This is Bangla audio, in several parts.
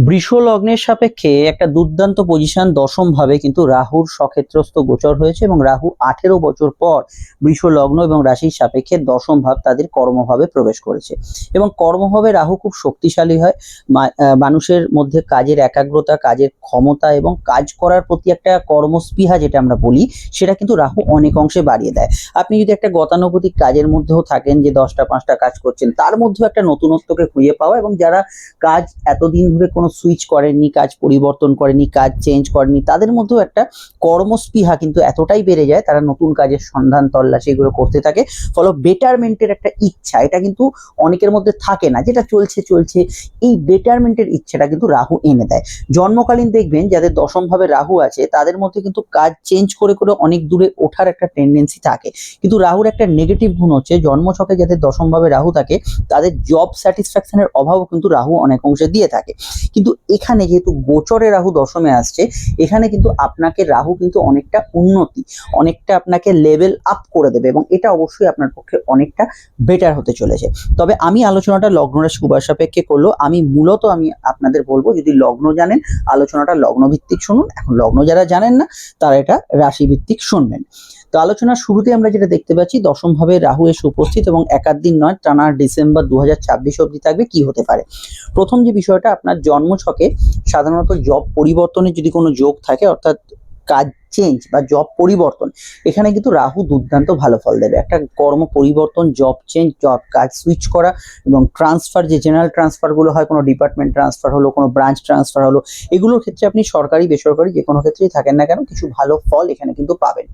বৃষ লগ্নের সাপেক্ষে একটা দুর্দান্ত পজিশন দশম ভাবে কিন্তু রাহুর সক্ষেত্রস্থ গোচর হয়েছে এবং রাহু আঠেরো বছর পর বৃষ লগ্ন এবং রাশির সাপেক্ষে দশম ভাব তাদের কর্মভাবে প্রবেশ করেছে। এবং কর্মভাবে রাহু খুব শক্তিশালী হয়। মানুষের মধ্যে কাজের একাগ্রতা, কাজের ক্ষমতা এবং কাজ করার প্রতি একটা কর্মস্পৃহা যেটা আমরা বলি, সেটা কিন্তু রাহু অনেক অংশে বাড়িয়ে দেয়। আপনি যদি একটা গতানুগতিক কাজের মধ্যেও থাকেন যে দশটা, পাঁচটা কাজ করছেন, তার মধ্যেও একটা নতুনত্বকে খুঁজে পাওয়া এবং যারা কাজ এতদিন ধরে কোনো সুইচ করেননি, কাজ পরিবর্তন করেনি কাজ চেঞ্জ করেনি তাদের মধ্যেও একটা কর্মস্পৃহা কিন্তু এতটাই বেড়ে যায়, তারা নতুন কাজের সন্ধান, তল্লাশি এগুলো করতে থাকে, ফলে বেটারমেন্টের একটা ইচ্ছা, এটা কিন্তু অনেকের মধ্যে থাকে না, যেটা চলছে চলছে, এই বেটারমেন্টের ইচ্ছাটা কিন্তু রাহু এনে দেয়। জন্মকালীন দেখবেন, যাদের দশমভাবে রাহু আছে, তাদের মধ্যে কিন্তু কাজ চেঞ্জ করে করে অনেক দূরে ওঠার একটা টেন্ডেন্সি থাকে। কিন্তু রাহুর একটা নেগেটিভ গুণ হচ্ছে, জন্মছকে যাদের দশমভাবে রাহু থাকে, তাদের জব স্যাটিসফ্যাকশনের অভাবও কিন্তু রাহু অনেক অংশে দিয়ে থাকে। কিন্তু এখানে যেহেতু গোচরে রাহু দশমে আসছে, এখানে কিন্তু আপনাকে রাহু কিন্তু অনেকটা উন্নতি, অনেকটা আপনাকে লেভেল আপ করে দেবে এবং এটা অবশ্যই আপনার পক্ষে অনেকটা বেটার হতে চলেছে। তবে আমি আলোচনাটা লগ্ন রাশি উভয় সাপেক্ষে করল, আমি মূলত আমি আপনাদের বলব যদি লগ্ন জানেন, আলোচনাটা লগ্ন ভিত্তিক শুনুন, এখন লগ্ন যারা জানেন না, তারা এটা রাশি ভিত্তিক শুনবেন। তো আলোচনার শুরুতে আমরা যেটা দেখতে পাচ্ছি, দশম ভাবে রাহু এসে উপস্থিত এবং একাধ দিন নয়, টানা ডিসেম্বর দু হাজার অব্দি থাকবে, কি হতে পারে? প্রথম যে বিষয়টা, আপনার জন্মছকে সাধারণত জব পরিবর্তনের যদি কোনো যোগ থাকে, অর্থাৎ কাজ চেঞ্জ বা জব পরিবর্তন, এখানে কিন্তু রাহু দুর্দান্ত ভালো ফল দেবে। একটা কর্ম পরিবর্তন জব চেঞ্জ জব কাজ সুইচ করা এবং ট্রান্সফার যে জেনারেল ট্রান্সফারগুলো হয়, কোনো ডিপার্টমেন্ট ট্রান্সফার হলো, কোনো ব্রাঞ্চ ট্রান্সফার হলো, এগুলোর ক্ষেত্রে আপনি সরকারি, বেসরকারি যে কোনো ক্ষেত্রেই থাকেন না কেন, কিছু ভালো ফল এখানে কিন্তু পাবেন।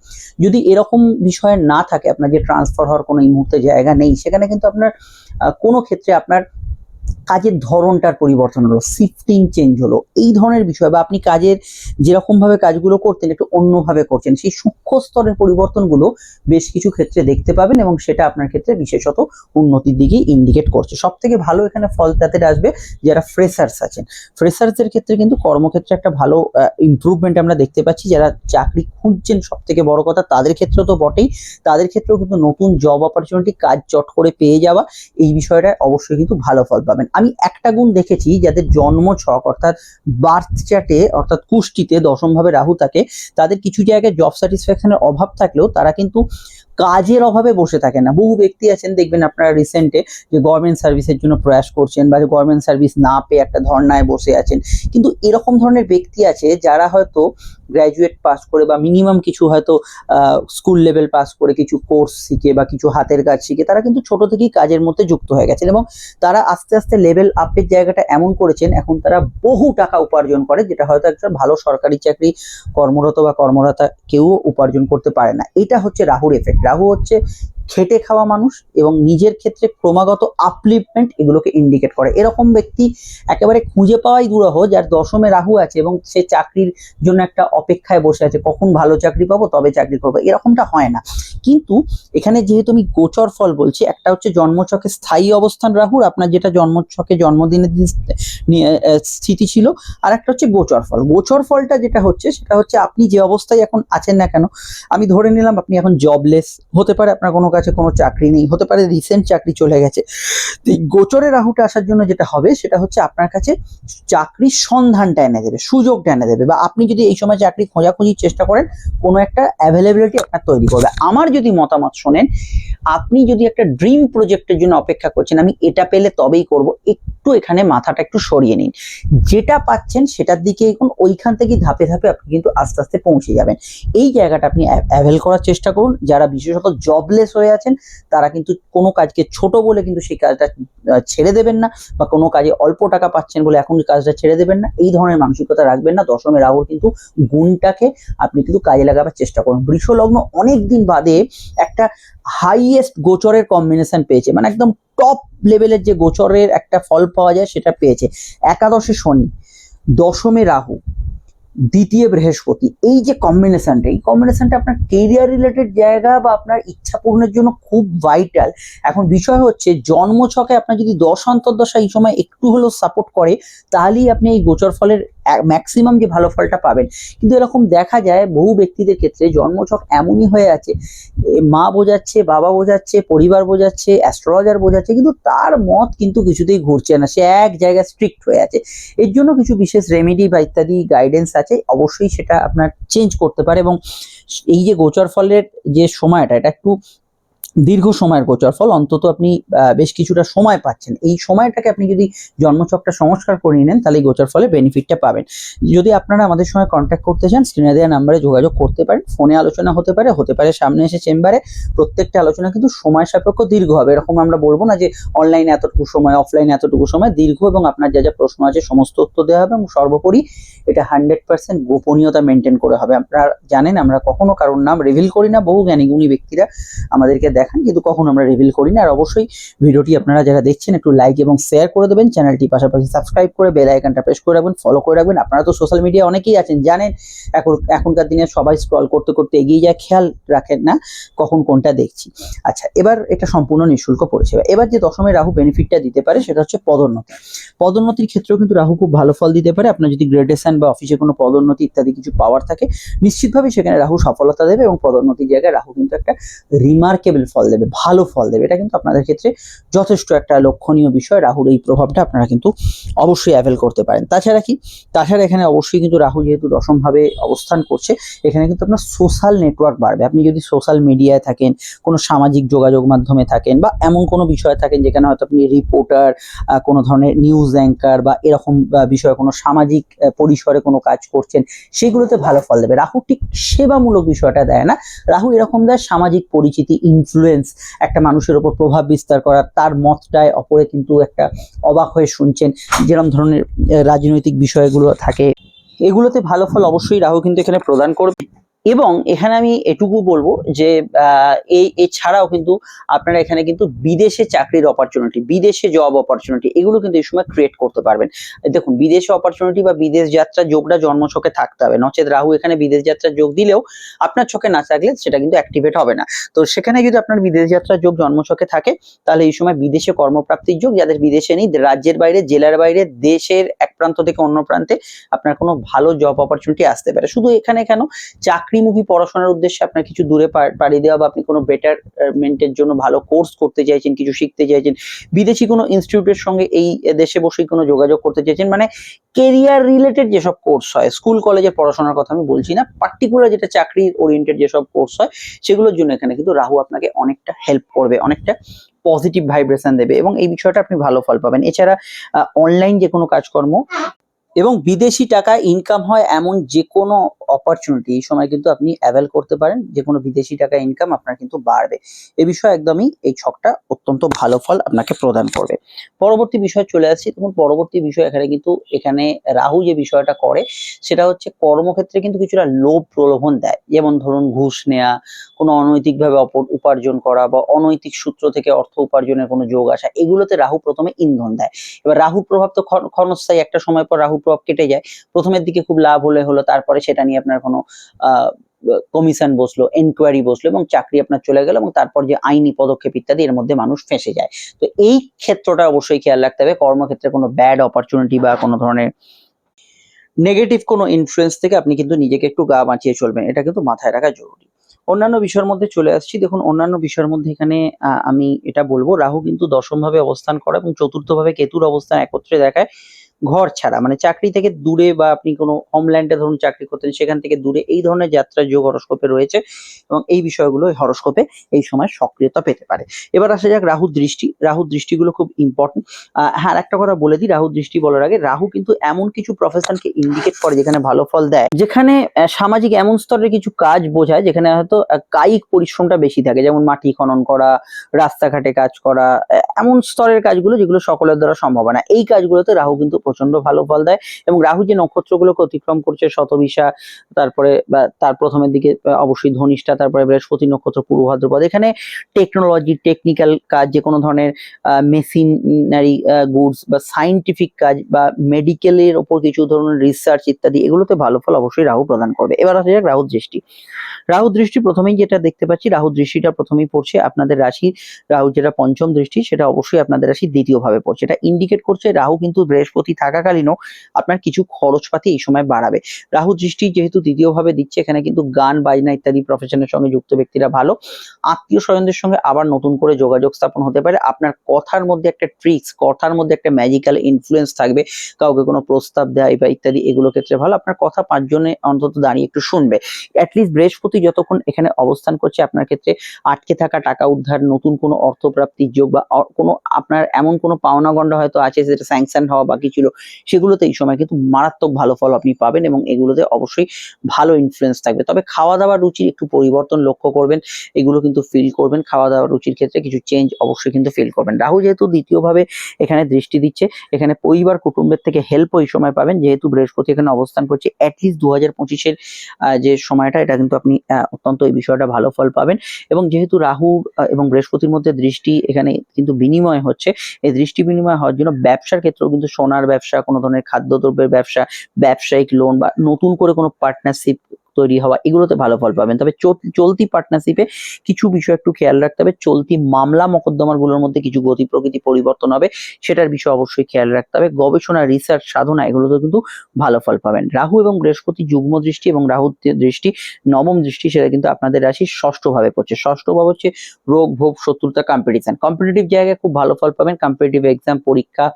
যদি এরকম বিষয় না থাকে, আপনার যে ট্রান্সফার হওয়ার কোনো এই মুহূর্তে জায়গা নেই, সেখানে কিন্তু আপনার কোনো ক্ষেত্রে আপনার কাজের ধরনটার পরিবর্তন হলো শিফটিং চেঞ্জ হলো। এই ধরনের বিষয় বা আপনি কাজের যেরকম ভাবে কাজগুলো করতেন, একটু অন্যভাবে করছেন, সেই সূক্ষ্ম স্তরের পরিবর্তনগুলো বেশ কিছু ক্ষেত্রে দেখতে পাবেন এবং সেটা আপনার ক্ষেত্রে বিশেষত উন্নতির দিকেই ইন্ডিকেট করছে। সব থেকে ভালো এখানে ফল তাদের আসবে যারা ফ্রেশার্স আছেন। ফ্রেশার্সদের ক্ষেত্রে কিন্তু কর্মক্ষেত্রে একটা ভালো ইমপ্রুভমেন্ট আমরা দেখতে পাচ্ছি। যারা চাকরি খুঁজছেন সব থেকে বড় কথা তাদের ক্ষেত্রে তো বটেই। তাদের ক্ষেত্রেও কিন্তু নতুন জব অপরচুনিটি কাজ চট করে পেয়ে যাওয়া, এই বিষয়টা অবশ্যই কিন্তু ভালো ফল পাবেন। আমি একটা গুণ দেখেছি যাদের জন্ম ছক, অর্থাৎ বার্থ চার্টে অর্থাৎ কুষ্টিতে দশমভাবে রাহু থাকে, তাদের কিছু জায়গায় জব স্যাটিসফ্যাকশনের অভাব থাকলেও তারা কিন্তু কাজের অভাবে বসে থাকে না। বহু ব্যক্তি আছেন, দেখবেন আপনারা রিসেন্টে যে গভর্নমেন্ট সার্ভিসের জন্য প্রয়াস করছেন বা গভর্নমেন্ট সার্ভিস না পেয়ে একটা ধর্নায় বসে আছেন। কিন্তু এরকম ধরনের ব্যক্তি আছে যারা হয়তো গ্র্যাজুয়েট পাস করে বা মিনিমাম কিছু হয়তো স্কুল লেভেল পাস করে কিছু কোর্স শিখে বা কিছু হাতের কাজ শিখে, তারা কিন্তু ছোট থেকেই কাজের মধ্যে যুক্ত হয়ে গেছেন এবং তারা আস্তে আস্তে লেভেল আপের জায়গাটা এমন করেছেন, এখন তারা বহু টাকা উপার্জন করে যেটা হয়তো একটা ভালো সরকারি চাকরি কর্মরত বা কর্মরতা কেউ উপার্জন করতে পারে না। এটা হচ্ছে রাহুর এফেক্ট রাহু হচ্ছে খেটে খাওয়া মানুষ এবং নিজের ক্ষেত্রে ক্রমাগত আপলিফমেন্ট এগুলোকে ইন্ডিকেট করে। এরকম ব্যক্তি একেবারে খুঁজে পাওয়াই দুরহ, যার দশমে রাহু আছে এবং সে চাকরির জন্য একটা অপেক্ষায় বসে আছে। কখন ভালো চাকরি পাবো, তবে চাকরি করব। এরকমটা হয় না। কিন্তু এখানে যেহেতু আমি গোচর ফল বলছি, একটা হচ্ছে জন্মছকে স্থায়ী অবস্থান রাহুর, আপনার যেটা জন্মছকে জন্মদিনের স্থিতি ছিল, আর একটা হচ্ছে গোচর ফল। গোচর ফলটা যেটা হচ্ছে, সেটা হচ্ছে আপনি যে অবস্থায় এখন আছেন না কেন, আমি ধরে নিলাম আপনি এখন জবলেস হতে পারে, আপনার কোনো কাছে কোনো চাকরি নেই। হতে পারে রিসেন্ট চাকরি চলে গেছে। গোচরে রাহুটা আসার জন্য যেটা হবে, সেটা হচ্ছে আপনার কাছে চাকরির সন্ধানটা এনে দেবে, সুযোগটা এনে দেবে। বা আপনি যদি এই সময় চাকরি খোঁজাখুঁজির চেষ্টা করেন, কোনো একটা অ্যাভেলেবিলিটি আপনার তৈরি করবে। আমার যদি মতামত শোনেন, আপনি যদি একটা ড্রিম প্রজেক্টের জন্য অপেক্ষা করছেন, আমি এটা পেলে তবেই করব। একটু এখানে মাথাটা একটু সরিয়ে নিন। যেটা পাচ্ছেন সেটার দিকে এখন ওইখান থেকে ধাপে ধাপে আপনি কিন্তু আস্তে আস্তে পৌঁছে যাবেন। এই জায়গাটা আপনি অ্যাভেল করার চেষ্টা করুন। যারা বিশেষত জবলেস হয়ে আছেন, তারা কিন্তু কোনো কাজকে ছোট বলে কিন্তু সেই কাজটা ছেড়ে দেবেন না বা কোনো কাজে অল্প টাকা পাচ্ছেন বলে এখন কাজটা ছেড়ে দেবেন না। এই ধরনের মানসিকতা রাখবেন না। দশমে রাহুর কিন্তু গুণটাকে আপনি কিন্তু কাজে লাগাবার চেষ্টা করুন। বৃষ লগ্ন অনেক দিন বাদে একটা হাইয়েস্ট গোচরের কম্বিনেশন পেয়েছে। মানে একদম টপ লেভেলের যে গোচরের একটা ফল পাওয়া যায়, সেটা পেয়েছে। একাদশে শনি, দশমে রাহু, দ্বিতীয় বৃহস্পতি। এই যে কম্বিনেশনটা এই কম্বিনেশনটা আপনার কেরিয়ার রিলেটেড জায়গা বা আপনার ইচ্ছা পূরণের জন্য খুব ভাইটাল এখন বিষয় হচ্ছে জন্ম ছকে আপনার যদি দশ অন্তর্দশা এই সময় একটু হলেও সাপোর্ট করে, তাহলেই আপনি এই গোচর ফলের ম্যাক্সিমাম যে ভালো ফলটা পাবেন। কিন্তু এরকম দেখা যায় বহু ব্যক্তিদের ক্ষেত্রে জন্মছক এমনই হয়ে আছে মা বোঝাচ্ছে, বাবা বোঝাচ্ছে, পরিবার বোঝাচ্ছে অ্যাস্ট্রোলজার বোঝাচ্ছে, কিন্তু তার মত কিন্তু কিছুতেই ঘুরছে না। সে এক জায়গায় স্ট্রিক্ট হয়ে আছে। এর জন্য কিছু বিশেষ রেমেডি বা ইত্যাদি গাইডেন্স আছে, অবশ্যই সেটা আপনার চেঞ্জ করতে পারে এবং এই যে গোচর ফলের যে সময়টা, এটা একটু দীর্ঘ সময়ের গোচর ফল অন্তত আপনি বেশ কিছুটা সময় পাচ্ছেন। এই সময়টাকে আপনি যদি জন্মচকটা সংস্কার করে নেন, তাহলে গোচর ফলে বেনিফিটটা পাবেন। যদি আপনারা আমাদের সঙ্গে কন্ট্যাক্ট করতে চান স্ক্রিনে দেওয়া নাম্বারে যোগাযোগ করতে পারেন। ফোনে আলোচনা হতে পারে হতে পারে সামনে এসে চেম্বারে প্রত্যেকটা আলোচনা কিন্তু সময় সাপেক্ষ দীর্ঘ হবে। এরকম আমরা বলব না যে অনলাইনে এতটুকু সময় অফলাইনে এতটুকু সময়, দীর্ঘ এবং আপনার যা যা প্রশ্ন আছে সমস্ত উত্তর দেওয়া হবে এবং সর্বোপরি এটা হান্ড্রেড পার্সেন্ট গোপনীয়তা মেনটেন করে হবে। আপনারা জানেন, আমরা কখনো কারোর নাম রিভিল করি না, বহু জ্ঞানী গুণী ব্যক্তিরা আমাদেরকে দেখান, কিন্তু কখনো আমরা রিভিল করি না আর অবশ্যই ভিডিওটি আপনারা যারা দেখছেন, একটু লাইক এবং শেয়ার করে দেবেন। চ্যানেলটি পাশাপাশি সাবস্ক্রাইব করে বেল আইকনটা প্রেস করে রাখবেন ফলো করে রাখবেন। আপনারা তো সোশ্যাল মিডিয়া অনেকেই আছেন, জানেন, এখন, এখনকার দিনে সবাই স্ক্রল করতে করতে এগিয়ে যায়। খেয়াল রাখেন না কখন কোনটা দেখছি। আচ্ছা এবার এটা সম্পূর্ণ নিঃশুল্ক পরিষেবা। এবার যে দশমে রাহু বেনিফিটটা দিতে পারে, সেটা হচ্ছে পদোন্নতি। পদোন্নতির ক্ষেত্রেও কিন্তু রাহু খুব ভালো ফল দিতে পারে। আপনার যদি গ্রেডেশন বা অফিসে কোনো পদোন্নতি ইত্যাদি কিছু পাওয়ার থাকে নিশ্চিতভাবে সেখানে রাহু সফলতা দেবে এবং পদোন্নতির জায়গায় রাহু কিন্তু একটা রিমার্কেবল ফল দেবে, ভালো ফল দেবে। এটা কিন্তু আপনাদের ক্ষেত্রে যথেষ্ট একটা লক্ষণীয় বিষয়। রাহুর এই প্রভাবটা আপনারা কিন্তু অবশ্যই অ্যাভেল করতে পারেন। তাছাড়া কি? তাছাড়া এখানে অবশ্যই কিন্তু রাহু যেহেতু দশমভাবে অবস্থান করছে, এখানে কিন্তু আপনার সোশ্যাল নেটওয়ার্ক বাড়বে। আপনি যদি সোশ্যাল মিডিয়ায় থাকেন, কোনো সামাজিক যোগাযোগ মাধ্যমে থাকেন বা এমন কোনো বিষয়ে থাকেন যেখানে হয়তো আপনি রিপোর্টার কোনো ধরনের নিউজ অ্যাঙ্কার বা এরকম বিষয়ে কোনো সামাজিক পরিসরে কোনো কাজ করছেন, সেগুলোতে ভালো ফল দেবে। রাহু ঠিক সেবামূলক বিষয়টা দেয় না। রাহু এরকম দেয় সামাজিক পরিচিতি ইনফ্লুয়েন্স একটা মানুষের ওপর প্রভাব বিস্তার করা, তার মতটায় অপরে কিন্তু একটা অবাক হয়ে শুনছেন যেরকম ধরনের রাজনৈতিক বিষয়গুলো থাকে। এগুলোতে ভালো ফল অবশ্যই রাহু কিন্তু এখানে প্রদান করবে। এবং এখানে আমি এটুকু বলব যে এই, এছাড়াও কিন্তু আপনারা এখানে কিন্তু বিদেশে চাকরির অপরচুনিটি বিদেশে জব অপরচুনিটি এগুলো কিন্তু এই সময় ক্রিয়েট করতে পারবেন। দেখুন, বিদেশে অপরচুনিটি বা বিদেশ যাত্রা যোগটা জন্মছকে থাকতে হবে। নচেত রাহু এখানে বিদেশ যাত্রার যোগ দিলেও আপনার চোখে না থাকলে সেটা কিন্তু অ্যাক্টিভেট হবে না। তো সেখানে যদি আপনার বিদেশ যাত্রার যোগ জন্মছকে থাকে, তাহলে এই সময় বিদেশে কর্মপ্রাপ্তির যোগ, যাদের বিদেশে নেই, রাজ্যের বাইরে, জেলার বাইরে, দেশের এক প্রান্ত থেকে অন্য প্রান্তে আপনার কোনো ভালো জব অপরচুনিটি আসতে পারে। শুধু এখানে কেন চাকরিমুখী পড়াশোনার উদ্দেশ্যে আপনার কিছু দূরে পাড়ি দেওয়া বা আপনি কোনো বেটারমেন্টের জন্য ভালো কোর্স করতে চাইছেন, কিছু শিখতে চাইছেন, বিদেশি কোনো ইনস্টিটিউটের সঙ্গে এই দেশে বসেই কোনো যোগাযোগ করতে চাইছেন মানে কেরিয়ার রিলেটেড যেসব কোর্স হয় স্কুল কলেজের পড়াশোনার কথা আমি বলছি না পার্টিকুলার যেটা চাকরি ওরিয়েন্টেড যেসব কোর্স হয়, সেগুলোর জন্য এখানে কিন্তু রাহু আপনাকে অনেকটা হেল্প করবে, অনেকটা পজিটিভ ভাইব্রেশন দেবে এবং এই বিষয়টা আপনি ভালো ফল পাবেন। এছাড়া অনলাইন যে কোনো কাজকর্ম এবং বিদেশি টাকা ইনকাম হয় এমন যে কোনো অপরচুনিটি এই সময় কিন্তু আপনি অ্যাভেল করতে পারেন যে কোনো বিদেশি টাকা ইনকাম আপনার কিন্তু বাড়বে। এ বিষয়ে একদমই এই ছকটা অত্যন্ত ভালো ফল আপনাকে প্রদান করবে। পরবর্তী বিষয় চলে আসছি। তখন পরবর্তী বিষয় এখানে কিন্তু এখানে রাহু যে বিষয়টা করে, সেটা হচ্ছে কর্মক্ষেত্রে কিন্তু কিছুটা লোভ প্রলোভন দেয়। যেমন ধরুন, ঘুষ নেওয়া কোনো অনৈতিকভাবে উপার্জন করা বা অনৈতিক সূত্র থেকে অর্থ উপার্জনের কোনো যোগ আসা, এগুলোতে রাহু প্রথমে ইন্ধন দেয়। এবার রাহু প্রভাব তো ক্ষণ- ক্ষণস্থায়ী, একটা সময় পর রাহু প্রভাব কেটে যায়। প্রথমের দিকে খুব লাভ হলে হলো, তারপরে সেটা নিয়ে আপনার কোনো কমিশন বসল এনকোয়ারি বসল এবং চাকরি আপনার চলে গেল এবং তারপর যে আইনি পদক্ষেপ ইত্যাদি এর মধ্যে মানুষ ফেঁসে যায়। তো এই ক্ষেত্রটা অবশ্যই খেয়াল রাখতে হবে। কর্মক্ষেত্রে কোনো ব্যাড অপরচুনিটি বা কোনো ধরনের নেগেটিভ কোনো ইনফ্লুয়েন্স থেকে আপনি কিন্তু নিজেকে একটু গা বাঁচিয়ে চলবেন। এটা কিন্তু মাথায় রাখা জরুরি। অন্যান্য বিষয়ের মধ্যে চলে আসছি। দেখুন, অন্যান্য বিষয়ের মধ্যে এখানে আমি এটা বলব। রাহু কিন্তু দশম ভাবে অবস্থান করে এবং চতুর্থ ভাবে কেতুর অবস্থান একত্রে দেখায়। ঘর ছাড়া মানে চাকরি থেকে দূরে বা আপনি কোনো হোমল্যান্ডে ধরুন চাকরি করতেন, সেখান থেকে দূরে এই ধরনের যাত্রার যোগ হরস্কোপে রয়েছে এবং এই বিষয়গুলো হরস্কোপে এই সময় সক্রিয়তা পেতে পারে। এবার আসা যাক রাহুর দৃষ্টি। রাহুর দৃষ্টিগুলো খুব ইম্পর্টেন্ট হ্যাঁ একটা কথা বলে দিই রাহুর দৃষ্টি বলার আগে, রাহু কিন্তু এমন কিছু প্রফেশনকে ইন্ডিকেট করে যেখানে ভালো ফল দেয়, যেখানে সামাজিক এমন স্তরের কিছু কাজ বোঝায় যেখানে হয়তো কায়িক পরিশ্রমটা বেশি থাকে, যেমন মাটি খনন করা, রাস্তাঘাটে কাজ করা এমন স্তরের কাজগুলো যেগুলো সকলের দ্বারা সম্ভব না। এই কাজগুলোতে রাহু কিন্তু প্রচণ্ড ভালো ফল দেয় এবং রাহু যে নক্ষত্রগুলোকে অতিক্রম করছে শতবিশা, তারপরে বা তার প্রথমের দিকে অবশ্যই ধনিষ্ঠা, তারপরে বৃহস্পতি নক্ষত্র, পূর্ব ভাদ্রপদ, এখানে টেকনোলজি টেকনিক্যাল কাজ, যে কোনো ধরনের মেশিনারি গুডস বা সাইন্টিফিক কাজ বা মেডিকেলের ওপর কিছু ধরনের রিসার্চ ইত্যাদি, এগুলোতে ভালো ফল অবশ্যই রাহু প্রদান করবে। এবার আসা যাক রাহু দৃষ্টি। রাহু দৃষ্টি প্রথমেই যেটা দেখতে পাচ্ছি রাহু দৃষ্টিটা প্রথমেই পড়ছে আপনাদের রাশি রাহু যেটা পঞ্চম দৃষ্টি, সেটা অবশ্যই আপনাদের রাশি দ্বিতীয় ভাবে পড়ছে। এটা ইন্ডিকেট করছে রাহু কিন্তু বৃহস্পতি থাকাকালীনও আপনার কিছু খরচপাতি এই সময় বাড়াবে। রাহু দৃষ্টি যেহেতু দ্বিতীয়ভাবে দিচ্ছে, এখানে কিন্তু গান, বাজনা ইত্যাদি প্রফেশনের সঙ্গে যুক্ত ব্যক্তিরা ভালো। আত্মীয় স্বজনদের সঙ্গে আবার নতুন করে যোগাযোগ স্থাপন হতে পারে। আপনার কথার মধ্যে একটা ট্রিক্স কথার মধ্যে একটা ম্যাজিক্যাল ইনফ্লুয়েন্স থাকবে। কাউকে কোনো প্রস্তাব দেয় বা ইত্যাদি, এগুলো ক্ষেত্রে ভালো। আপনার কথা পাঁচজনে অন্তত দাঁড়িয়ে একটু শুনবে। অ্যাটলিস্ট বৃহস্পতি যতক্ষণ এখানে অবস্থান করছে, আপনার ক্ষেত্রে আটকে থাকা, টাকা উদ্ধার, নতুন কোনো অর্থপ্রাপ্তির যোগ বা কোনো আপনার এমন কোনো পাওনা গন্ডা হয়তো আছে, যেটা স্যাংশন হওয়া বাকি ছিল সেগুলোতে এই সময় কিন্তু মারাত্মক ভালো ফল আপনি পাবেন এবং এগুলোতে অবশ্যই ভালো ইনফ্লুয়েন্স থাকবে। তবে খাওয়া দাওয়ার রুচির একটু পরিবর্তন লক্ষ্য করবেন, এগুলো কিন্তু ফিল করবেন। খাওয়া দাওয়ার রুচির ক্ষেত্রে কিছু চেঞ্জ অবশ্যই কিন্তু ফিল করবেন। রাহু যেহেতু দ্বিতীয়ভাবে এখানে দৃষ্টি দিচ্ছে, এখানে পরিবার, কুটুম্বের থেকে হেল্প ওই সময় পাবেন। যেহেতু বৃহস্পতি এখানে অবস্থান করছে অ্যাটলিস্ট দু হাজার পঁচিশের যে সময়টা, এটা কিন্তু আপনি অত্যন্ত এই বিষয়টা ভালো ফল পাবেন। এবং যেহেতু রাহু এবং বৃহস্পতির মধ্যে দৃষ্টি এখানে কিন্তু বিনিময় হচ্ছে, এই দৃষ্টি বিনিময় হওয়ার জন্য ব্যবসার ক্ষেত্রেও কিন্তু সোনার ব্যবসা, কোনো ধরনের খাদ্যদ্রব্যের ব্যবসা, ব্যবসায়িক লোন বা নতুন করে কোনো পার্টনারশিপ তৈরি হওয়া, এগুলোতে ভালো ফল পাবেন। তবে চল- চলতি পার্টনারশিপে কিছু বিষয় একটু খেয়াল রাখতে হবে। চলতি মামলা মোকদ্দমারগুলোর মধ্যে কিছু গতি প্রকৃতি পরিবর্তন হবে, সেটার বিষয়ে অবশ্যই খেয়াল রাখতে হবে। গবেষণা রিসার্চ সাধনা এগুলোতে কিন্তু ভালো ফল পাবেন। রাহু এবং বৃহস্পতি যুগ্ম দৃষ্টি এবং রাহুর যে দৃষ্টি, নবম দৃষ্টি, সেটা কিন্তু আপনাদের রাশি ষষ্ঠ ভাবে পড়ছে। ষষ্ঠ ভাব হচ্ছে রোগ, ভোগ, শত্রুতা কম্পিটিশন কম্পিটিটিভ জায়গায় খুব ভালো ফল পাবেন। কম্পিটিটিভ এক্সাম পরীক্ষা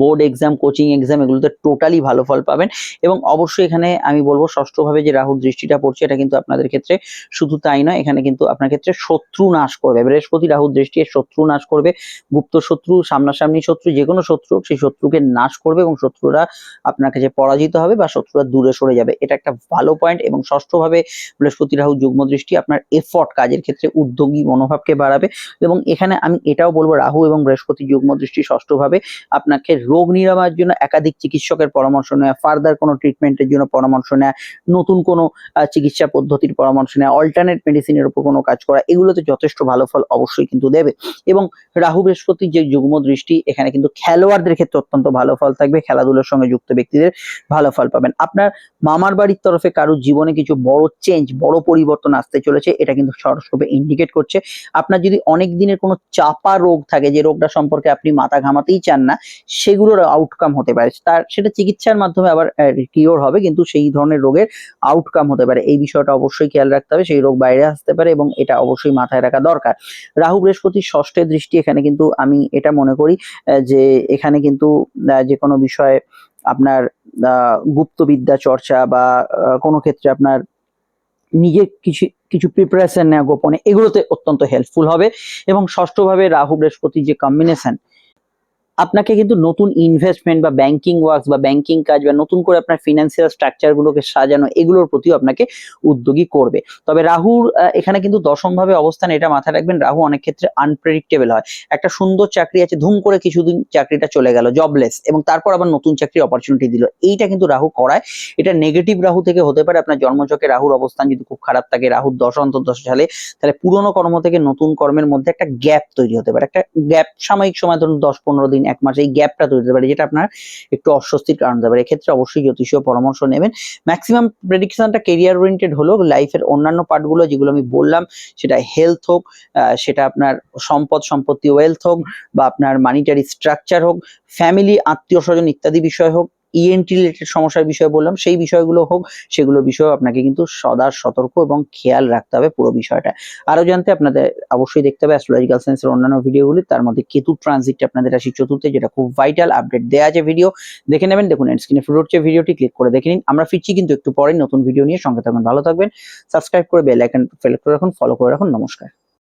বোর্ড এক্সাম কোচিং এক্সাম এগুলোতে টোটালি ভালো ফল পাবেন। এবং অবশ্যই এখানে আমি বলব, ষষ্ঠভাবে যে রাহুর দৃষ্টিটা পড়ছে, এটা কিন্তু আপনাদের ক্ষেত্রে শুধু তাই নয়, এখানে কিন্তু আপনার ক্ষেত্রে শত্রু নাশ করবে। বৃহস্পতি রাহুর দৃষ্টি শত্রু নাশ করবে। গুপ্ত শত্রু, সামনাসামনি শত্রু, যে কোনো শত্রু সেই শত্রুকে নাশ করবে এবং শত্রুরা আপনার কাছে পরাজিত হবে বা শত্রুরা দূরে সরে যাবে। এটা একটা ভালো পয়েন্ট এবং ষষ্ঠভাবে বৃহস্পতি রাহু যুগ্ম দৃষ্টি আপনার এফর্ট কাজের ক্ষেত্রে উদ্যোগী মনোভাবকে বাড়াবে। এবং এখানে আমি এটাও বলব, রাহু এবং বৃহস্পতি যুগ্ম দৃষ্টি ষষ্ঠভাবে আপনাকে রোগ নিরাময়ের জন্য একাধিক চিকিৎসকের পরামর্শ নেওয়া ফার্দার কোনো ট্রিটমেন্টের জন্য পরামর্শ নেওয়া নতুন কোনো চিকিৎসা পদ্ধতির পরামর্শ নেওয়া অল্টারনেট মেডিসিনের উপর কোনো কাজ করা, এগুলোতে যথেষ্ট ভালো ফল অবশ্যই কিন্তু দেবে। এবং রাহু বৃহস্পতির যে যুগ্ম দৃষ্টি, এখানে কিন্তু খেলোয়াড়দের ক্ষেত্রে অত্যন্ত ভালো ফল থাকবে, খেলাধুলোর সঙ্গে যুক্ত ব্যক্তিদের ভালো ফল পাবেন। আপনার মামার বাড়ির তরফে কারোর জীবনে কিছু বড় চেঞ্জ বড় পরিবর্তন আসতে চলেছে, এটা কিন্তু সরস্বপে ইন্ডিকেট করছে। আপনার যদি অনেক দিনের কোনো চাপা রোগ থাকে, যে রোগটা সম্পর্কে আপনি মাথা ঘামাতেই চান না সেগুলোর আউটকাম হতে পারে। তার, সেটা চিকিৎসার মাধ্যমে আবার কিওর হবে, কিন্তু সেই ধরনের রোগের আউটকাম হতে পারে। এই বিষয়টা অবশ্যই খেয়াল রাখতে হবে, সেই রোগ বাইরে আসতে পারে এবং এটা অবশ্যই মাথায় রাখা দরকার। রাহু বৃহস্পতির ষষ্ঠের দৃষ্টি, এখানে কিন্তু আমি এটা মনে করি যে এখানে কিন্তু যে কোনো বিষয়ে আপনার গুপ্তবিদ্যা চর্চা বা কোনো ক্ষেত্রে আপনার নিজের কিছু কিছু প্রিপারেশন নেওয়া গোপনে, এগুলোতে অত্যন্ত হেল্পফুল হবে। এবং ষষ্ঠভাবে রাহু বৃহস্পতির যে কম্বিনেশন আপনাকে কিন্তু নতুন ইনভেস্টমেন্ট বা ব্যাংকিং ওয়ার্কস বা ব্যাংকিং কাজ বা নতুন করে আপনার ফিনান্সিয়াল স্ট্রাকচার গুলোকে সাজানো এগুলোর প্রতিও আপনাকে উদ্যোগী করবে। তবে রাহুর এখানে কিন্তু দশম ভাবে অবস্থান এটা মাথায় রাখবেন, রাহু অনেক ক্ষেত্রে আনপ্রেডিক্টেবল হয়। একটা সুন্দর চাকরি আছে, ধুম করে কিছুদিন চাকরিটা চলে গেল জবলেস এবং তারপর আবার নতুন চাকরি অপরচুনিটি দিল। এইটা কিন্তু রাহু করায়। এটা নেগেটিভ রাহু থেকে হতে পারে, আপনার জন্মচকে রাহুর অবস্থান যদি খুব খারাপ থাকে, রাহুর দশ অন্তর্দশ সালে, তাহলে পুরনো কর্ম থেকে নতুন কর্মের মধ্যে একটা গ্যাপ তৈরি হতে পারে। একটা গ্যাপ সাময়িক সময় ধরুন দশ পনেরো দিন এক মাস এই গ্যাপটা তৈরি হতে পারে, যেটা আপনার একটু অস্বস্তির কারণ হতে পারে। এক্ষেত্রে অবশ্যই জ্যোতিষীয় পরামর্শ নেবেন। ম্যাক্সিমাম প্রেডিকশনটা কেরিয়ার ওরিয়েন্টেড হলো লাইফের অন্যান্য পার্টগুলো যেগুলো আমি বললাম, সেটা হেলথ হোক সেটা আপনার সম্পদ, সম্পত্তি ওয়েলথ হোক, বা আপনার মানিটারি স্ট্রাকচার হোক ফ্যামিলি আত্মীয় স্বজন ইত্যাদি বিষয় হোক ইএনটি রিলেটেড সমস্যার বিষয়ে বললাম, সেই বিষয়গুলো হোক সেগুলো বিষয়ে আপনাকে কিন্তু সদা সতর্ক এবং খেয়াল রাখতে হবে পুরো বিষয়টা। আরও জানতে আপনাদের অবশ্যই দেখতে হবে অ্যাস্ট্রোলজিক্যাল সায়েন্সের অন্যান্য ভিডিওগুলি তার মধ্যে কেতু ট্রানজিটটা আপনাদের রাশি চতুর্থে, যেটা খুব ভাইটাল আপডেট দেওয়া আছে ভিডিও দেখে নেবেন, দেখুন এন্ড স্ক্রিনে ফুটে উঠছে ভিডিওটি ক্লিক করে দেখে নিন। আমরা ফিরছি কিন্তু একটু পরে নতুন ভিডিও নিয়ে। সঙ্গে থাকবেন, ভালো থাকবেন। সাবস্ক্রাইব করে বেল আইকন ফেল করে রাখুন ফলো করে রাখুন। নমস্কার।